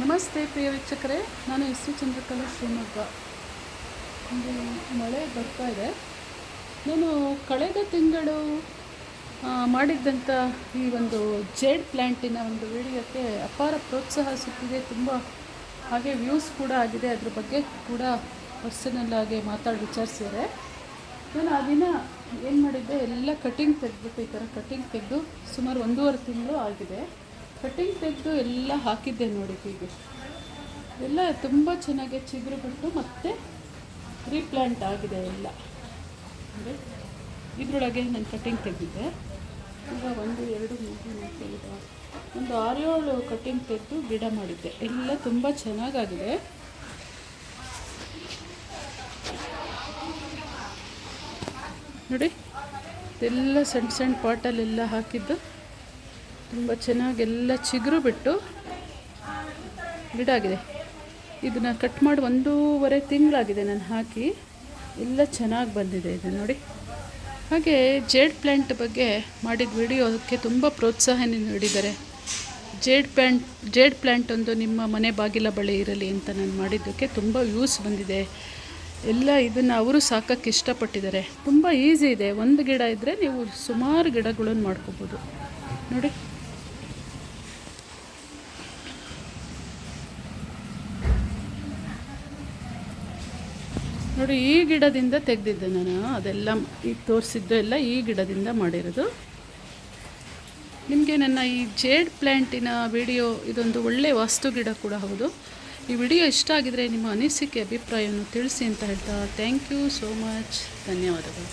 ನಮಸ್ತೆ ಪ್ರಿಯ ವೀಕ್ಷಕರೇ. ನಾನು ಎಸ್ ವಿ ಚಂದ್ರಕಲಾ ಶಿವಮೊಗ್ಗ ಒಂದು ಮಳೆ ಬರ್ತಾ ಇದೆ. ನಾನು ಕಳೆದ ತಿಂಗಳು ಮಾಡಿದ್ದಂಥ ಈ ಒಂದು ಜೇಡ್ ಪ್ಲ್ಯಾಂಟಿನ ಒಂದು ವಿಡಿಯೋಕ್ಕೆ ಅಪಾರ ಪ್ರೋತ್ಸಾಹ ಸಿಕ್ಕಿದೆ. ತುಂಬ ಹಾಗೆ ವ್ಯೂಸ್ ಕೂಡ ಆಗಿದೆ. ಅದ್ರ ಬಗ್ಗೆ ಕೂಡ ಪರ್ಸನಲ್ ಆಗಿ ಮಾತಾಡಿ ವಿಚಾರಿಸಿದ್ದಾರೆ. ನಾನು ಆ ದಿನ ಏನು ಮಾಡಿದ್ದೆ, ಎಲ್ಲ ಕಟಿಂಗ್ ತೆಗೆದ್ಬಿಟ್ಟು, ಈ ಥರ ಕಟಿಂಗ್ ತೆಗೆದು ಸುಮಾರು ಒಂದೂವರೆ ತಿಂಗಳು ಆಗಿದೆ. ಕಟಿಂಗ್ ತೆಗೆದು ಎಲ್ಲ ಹಾಕಿದ್ದೆ ನೋಡಿ ಹೀಗೆ. ಎಲ್ಲ ತುಂಬ ಚೆನ್ನಾಗಿ ಚಿಗುರು ಬಿಟ್ಟು ಮತ್ತೆ ರೀಪ್ಲ್ಯಾಂಟ್ ಆಗಿದೆ ಎಲ್ಲ. ಅಂದರೆ ಇದರೊಳಗೆ ನಾನು ಕಟ್ಟಿಂಗ್ ತೆಗೆದಿದ್ದೆ. ಈಗ ಒಂದು, ಎರಡು, ಮೂರು, ನಾಲ್ಕು, ಐದು ಒಂದು ಆರೇಳು ಕಟಿಂಗ್ ತೆಗೆದು ಗಿಡ ಮಾಡಿದ್ದೆ. ಎಲ್ಲ ತುಂಬ ಚೆನ್ನಾಗಾಗಿದೆ. ನೋಡಿ ಎಲ್ಲ ಸಣ್ಣ ಸಣ್ಣ ಪಾಟಲ್ಲೆಲ್ಲ ಹಾಕಿದ್ದು. ತುಂಬ ಚೆನ್ನಾಗಿ ಎಲ್ಲ ಚಿಗುರು ಬಿಟ್ಟು ಗಿಡ ಆಗಿದೆ ಇದನ್ನು ಕಟ್ ಮಾಡಿ ಒಂದೂವರೆ ತಿಂಗಳಾಗಿದೆ ನಾನು ಹಾಕಿ. ಎಲ್ಲ ಚೆನ್ನಾಗಿ ಬಂದಿದೆ ಇದು ನೋಡಿ. ಹಾಗೆ ಜೇಡ್ ಪ್ಲ್ಯಾಂಟ್ ಬಗ್ಗೆ ಮಾಡಿದ ವಿಡಿಯೋಕ್ಕೆ ತುಂಬ ಪ್ರೋತ್ಸಾಹ ನೀಡಿದ್ದಾರೆ. ಜೇಡ್ ಪ್ಲ್ಯಾಂಟ್ ಜೇಡ್ ಪ್ಲ್ಯಾಂಟ್ ಒಂದು ನಿಮ್ಮ ಮನೆ ಬಾಗಿಲ ಬಳಿ ಇರಲಿ ಅಂತ ನಾನು ಮಾಡಿದ್ದಕ್ಕೆ ತುಂಬ ಯೂಸ್ ಬಂದಿದೆ. ಎಲ್ಲ ಇದನ್ನು ಅವರು ಸಾಕಕ್ಕೆ ಇಷ್ಟಪಟ್ಟಿದ್ದಾರೆ. ತುಂಬ ಈಸಿ ಇದೆ. ಒಂದು ಗಿಡ ಇದ್ದರೆ ನೀವು ಸುಮಾರು ಗಿಡಗಳನ್ನು ಮಾಡ್ಕೋಬೋದು. ನೋಡಿ. ನೋಡಿ, ಈ ಗಿಡದಿಂದ ತೆಗೆದಿದ್ದೆ ನಾನು. ಅದೆಲ್ಲ ಈಗ ತೋರಿಸಿದ್ದು ಎಲ್ಲ ಈ ಗಿಡದಿಂದ ಮಾಡಿರೋದು. ನಿಮಗೆ ನನ್ನ ಈ ಜೇಡ್ ಪ್ಲ್ಯಾಂಟಿನ ವಿಡಿಯೋ, ಇದೊಂದು ಒಳ್ಳೆಯ ವಾಸ್ತು ಗಿಡ ಕೂಡ ಹೌದು. ಈ ವಿಡಿಯೋ ಇಷ್ಟ ಆಗಿದರೆ ನಿಮ್ಮ ಅನಿಸಿಕೆ, ಅಭಿಪ್ರಾಯವನ್ನು ತಿಳಿಸಿ ಅಂತ ಹೇಳ್ತಾ ಥ್ಯಾಂಕ್ ಯು ಸೋ ಮಚ್. ಧನ್ಯವಾದಗಳು.